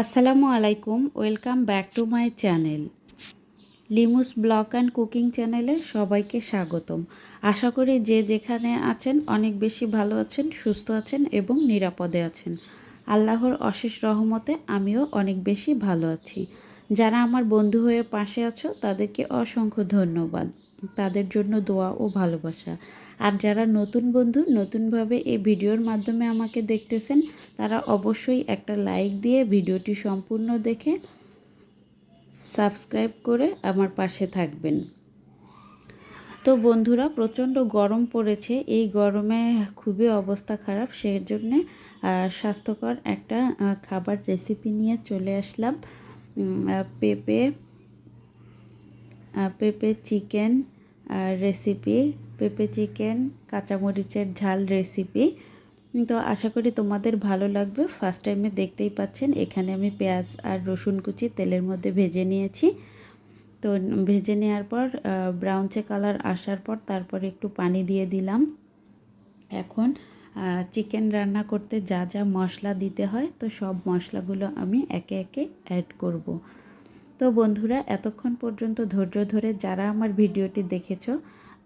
আসসালামু আলাইকুম, welcome back to my channel. Limu's vlog and cooking চ্যানেলে সবাইকে স্বাগতম। আশা করি যে যেখানে আছেন অনেক বেশি ভালো আছেন, সুস্থ আছেন এবং নিরাপদে আছেন। আল্লাহর অশেষ রহমতে আমিও অনেক বেশি ভালো আছি। যারা আমার বন্ধু হয়ে পাশে আছো, তাদেরকে অসংখ্য ধন্যবাদ। তাদের জন্য দোয়া ও ভালোবাসা। আর যারা নতুন বন্ধু, নতুনভাবে এই ভিডিওর মাধ্যমে আমাকে দেখতেছেন, তারা অবশ্যই একটা লাইক দিয়ে ভিডিওটি সম্পূর্ণ দেখে সাবস্ক্রাইব করে আমার পাশে থাকবেন। তো বন্ধুরা, প্রচণ্ড গরম পড়েছে। এই গরমে খুবই অবস্থা খারাপ সেই জন্যে স্বাস্থ্যকর একটা খাবার রেসিপি নিয়ে চলে আসলাম। পেঁপে পেঁপে চিকেন রেসিপি পেঁপে চিকেন, কাঁচামরিচের ঝাল রেসিপি তো আশা করি তোমাদের ভালো লাগবে। ফার্স্ট টাইমে দেখতেই পাচ্ছেন, এখানে আমি পেঁয়াজ আর রসুন কুচি তেলের মধ্যে ভেজে নিয়েছি। তো ভেজে নেওয়ার পর ব্রাউনচে কালার আসার পর তারপরে একটু পানি দিয়ে দিলাম। এখন চিকেন রান্না করতে যা যা মশলা দিতে হয়, তো সব মশলাগুলো আমি একে একে অ্যাড করব। তো বন্ধুরা, এতক্ষণ পর্যন্ত ধৈর্য ধরে যারা আমার ভিডিওটি দেখেছ,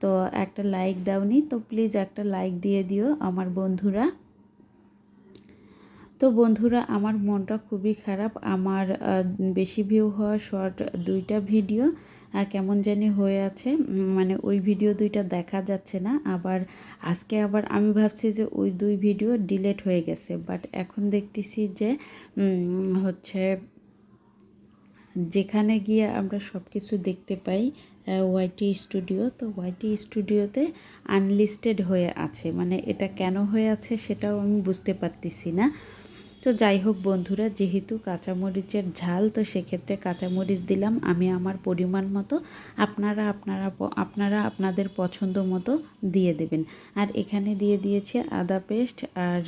তো একটা লাইক দাওনি, তো প্লিজ একটা লাইক দিয়ে দিও আমার বন্ধুরা। তো বন্ধুরা, আমার মনটা খুবই খারাপ, আমার বেশি ভিউ হওয়া শর্ট দুইটা ভিডিও কেমন জানি হয়ে আছে মানে ওই ভিডিও দুইটা দেখা যাচ্ছে না, আবার আজকে আবার আমি ভাবছি যে ওই দুই ভিডিও ডিলেট হয়ে গেছে বাট এখন দেখতেছি যে হচ্ছে যেখানে গিয়ে আমরা সব কিছু দেখতে পাই ওয়াইটি স্টুডিও তো ওয়াইটি স্টুডিওতে আনলিস্টেড হয়ে আছে। মানে এটা কেন হয়ে আছে সেটাও আমি বুঝতে পারতেছি না। তো যাই হোক বন্ধুরা, যেহেতু কাঁচামরিচের ঝাল, তো সেক্ষেত্রে কাঁচামরিচ দিলাম। আমি আমার পরিমাণ মতো আপনারা আপনারা আপনারা আপনাদের পছন্দ মতো দিয়ে দেবেন। আর এখানে দিয়ে দিয়েছি আদা পেস্ট আর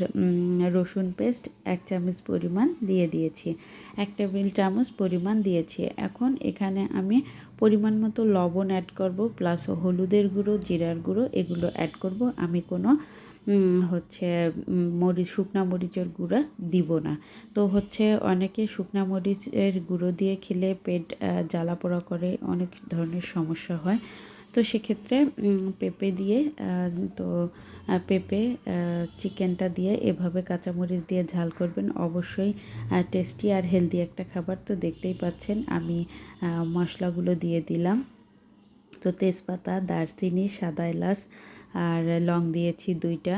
রসুন পেস্ট এক চামচ পরিমাণ দিয়ে দিয়েছি। এক টেবিল চামচ পরিমাণ দিয়েছি। এখন এখানে আমি পরিমাণ মতো লবণ অ্যাড করব প্লাস হলুদের গুঁড়ো, জিরার গুঁড়ো, এগুলো অ্যাড করব। আমি কোনো হচ্ছে মরিচ শুকনা মরিচের গুঁড়া দিব না। তো হচ্ছে, অনেকে শুকনা মরিচের গুঁড়ো দিয়ে খেলে পেট জ্বালা পোড়া করে, অনেক ধরনের সমস্যা হয়। তো সেক্ষেত্রে পেঁপে দিয়ে তো পেঁপে চিকেনটা দিয়ে এভাবে কাঁচামরিচ দিয়ে ঝাল করবেন। অবশ্যই টেস্টি আর হেলদি একটা খাবার। তো দেখতেই পাচ্ছেন, আমি মশলাগুলো দিয়ে দিলাম। তো তেজপাতা, দারচিনি, সাদা এলাচ আর লং দিয়েছি দুইটা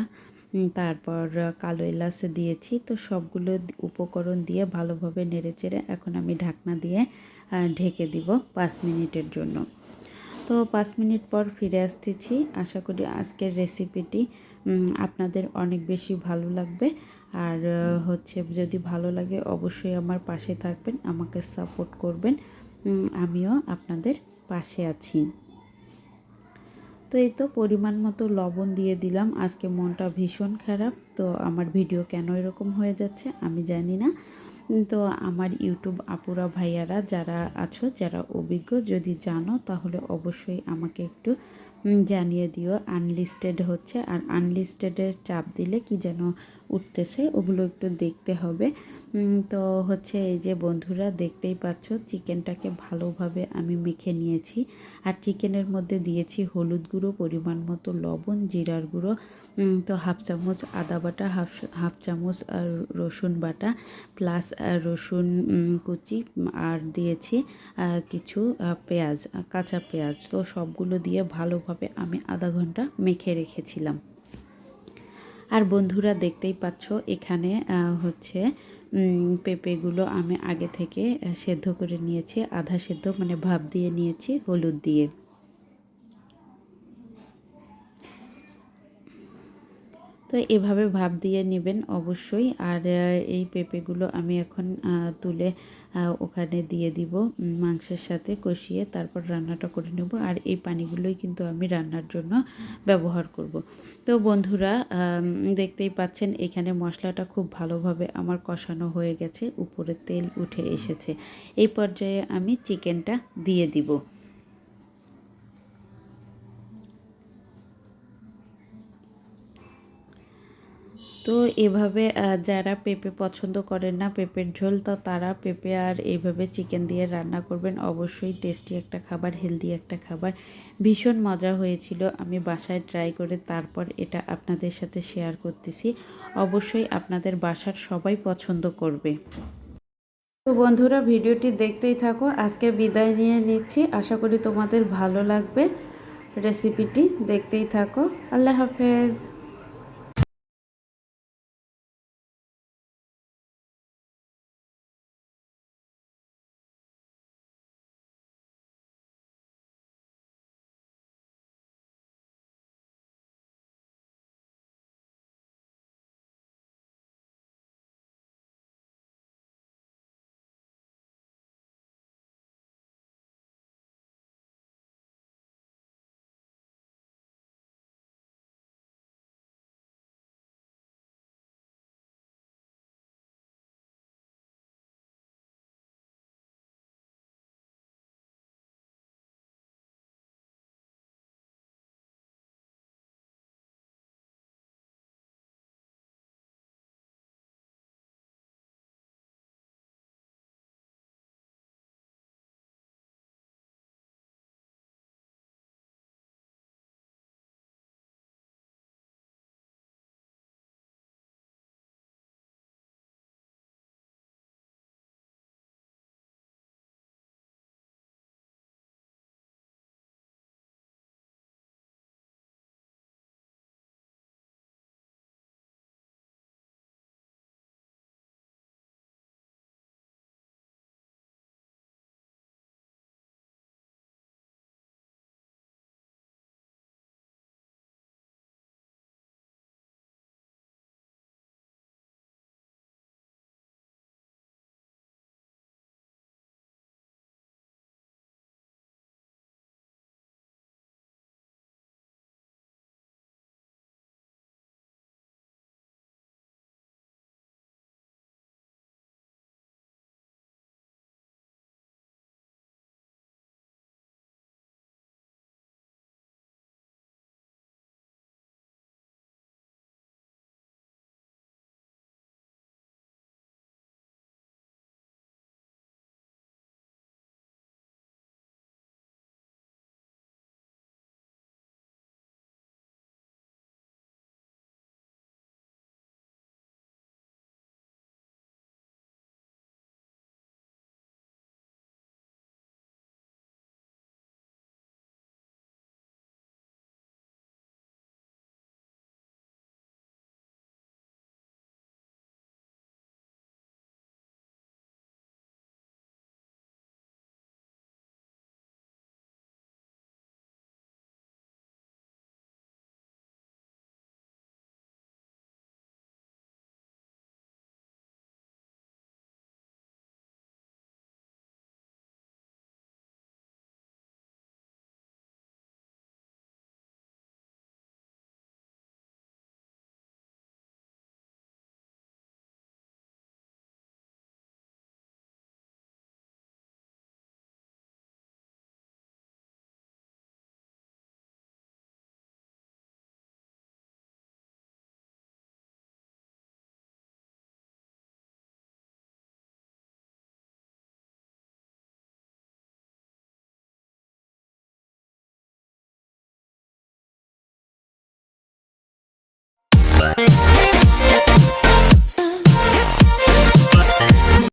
তারপর কালো এলাচ দিয়েছি। তো সবগুলো উপকরণ দিয়ে ভালোভাবে নেড়েচেড়ে এখন আমি ঢাকনা দিয়ে ঢেকে দিব পাঁচ মিনিটের জন্য। তো পাঁচ মিনিট পর ফিরে আসতেছি। আশা করি আজকের রেসিপিটি আপনাদের অনেক বেশি ভালো লাগবে। আর হচ্ছে যদি ভালো লাগে অবশ্যই আমার পাশে থাকবেন, আমাকে সাপোর্ট করবেন। আমিও আপনাদের পাশে আছি। তো এই তো পরিমাণ মতো লবণ দিয়ে দিলাম। আজকে মনটা ভীষণ খারাপ। তো আমার ভিডিও কেন এরকম হয়ে যাচ্ছে আমি জানি না। তো আমার ইউটিউব আপুরা ভাইয়ারা যারা আছো, যারা অভিজ্ঞ, যদি জানো তাহলে অবশ্যই আমাকে একটু জানিয়ে দিও। আনলিস্টেড হচ্ছে আর আনলিস্টেডের চাপ দিলে কি যেন উঠতেছে ওগুলো একটু দেখতে হবে। তো হচ্ছে এই যে বন্ধুরা দেখতেই পাচ্ছ, চিকেনটাকে ভালোভাবে আমি মেখে নিয়েছি। আর চিকেনের মধ্যে দিয়েছি হলুদ গুঁড়ো, পরিমাণ মতো লবণ, জিরার গুঁড়ো তো হাফ চামচ আদা বাটা, হাফ হাফ চামচ আর রসুন বাটা, প্লাস রসুন কুচি, আর দিয়েছি কিছু পেঁয়াজ কাঁচা পেঁয়াজ। তো সবগুলো দিয়ে ভালোভাবে আমি আধা ঘণ্টা মেখে রেখেছিলাম। আর বন্ধুরা দেখতেই পাচ্ছ, এখানে হচ্ছে পেঁপেগুলো আমি আগে থেকে সেদ্ধ করে নিয়েছি, আধা সেদ্ধ মানে ভাপ দিয়ে নিয়েছি, হলুদ দিয়ে। তো এভাবে ভাব দিয়ে নেবেন অবশ্যই। আর এই পেঁপেগুলো আমি এখন তুলে ওখানে দিয়ে দিব মাংসের সাথে কষিয়ে, তারপর রান্নাটা করে নেব। আর এই পানিগুলোই কিন্তু আমি রান্নার জন্য ব্যবহার করব। তো বন্ধুরা দেখতেই পাচ্ছেন এখানে মশলাটা খুব ভালোভাবে আমার কষানো হয়ে গেছে, উপরে তেল উঠে এসেছে। এই পর্যায়ে আমি চিকেনটা দিয়ে দিব। তো এভাবে যারা পেঁপে পছন্দ করেন না, পেঁপের ঝোল, তো তারা পেঁপে আর এইভাবে চিকেন দিয়ে রান্না করবেন। অবশ্যই টেস্টি একটা খাবার, হেলদি একটা খাবার। ভীষণ মজা হয়েছিল। আমি বাসায় ট্রাই করে তারপর এটা আপনাদের সাথে শেয়ার করতেছি। অবশ্যই আপনাদের বাসার সবাই পছন্দ করবে। তো বন্ধুরা, ভিডিওটি দেখতেই থাকো। আজকে বিদায় নিয়ে নিচ্ছি। আশা করি তোমাদের ভালো লাগবে। রেসিপিটি দেখতেই থাকো। আল্লাহ হাফেজ।